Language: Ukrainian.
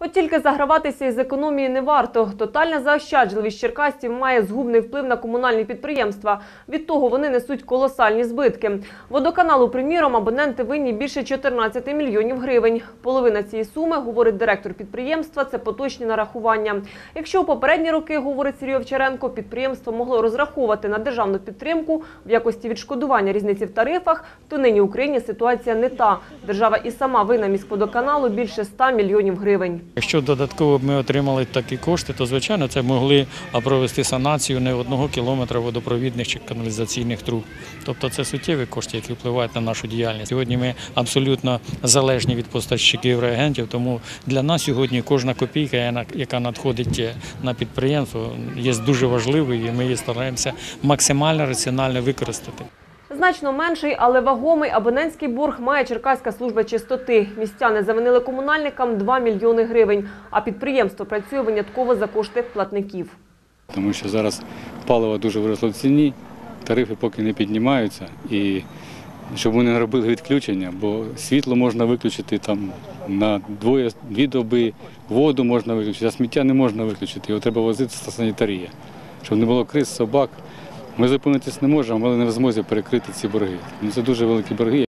От тільки заграватися із економії не варто. Тотальна заощаджливість черкасців має згубний вплив на комунальні підприємства. Від того вони несуть колосальні збитки. Водоканалу, приміром, абоненти винні більше 14 мільйонів гривень. Половина цієї суми, говорить директор підприємства, це поточні нарахування. Якщо у попередні роки, говорить Сергій Овчаренко, підприємство могло розраховувати на державну підтримку в якості відшкодування різниці в тарифах, то нині в Україні ситуація не та. Держава і сама винна міськводоканалу більше 100 мільйонів гривень. Якщо додатково ми отримали такі кошти, то звичайно це могли провести санацію не одного кілометра водопровідних чи каналізаційних труб. Тобто це суттєві кошти, які впливають на нашу діяльність. Сьогодні ми абсолютно залежні від поставщиків реагентів, тому для нас сьогодні кожна копійка, яка надходить е, на підприємство, є дуже важливою, і ми її стараємося максимально раціонально використати. Значно менший, але вагомий абонентський борг має Черкаська служба чистоти. Містяни завинили комунальникам 2 мільйони гривень, а підприємство працює винятково за кошти платників. тому що зараз паливо дуже виросло в ціні, тарифи поки не піднімаються. І щоб вони не робили відключення, бо світло можна виключити там на двоє, дві доби, воду можна виключити, а сміття не можна виключити. Його треба возити та санітарія. Щоб не було криз, собак. Ми зупинитись не можемо, але не в змозі перекрити ці борги. Ну, Це дуже великі борги.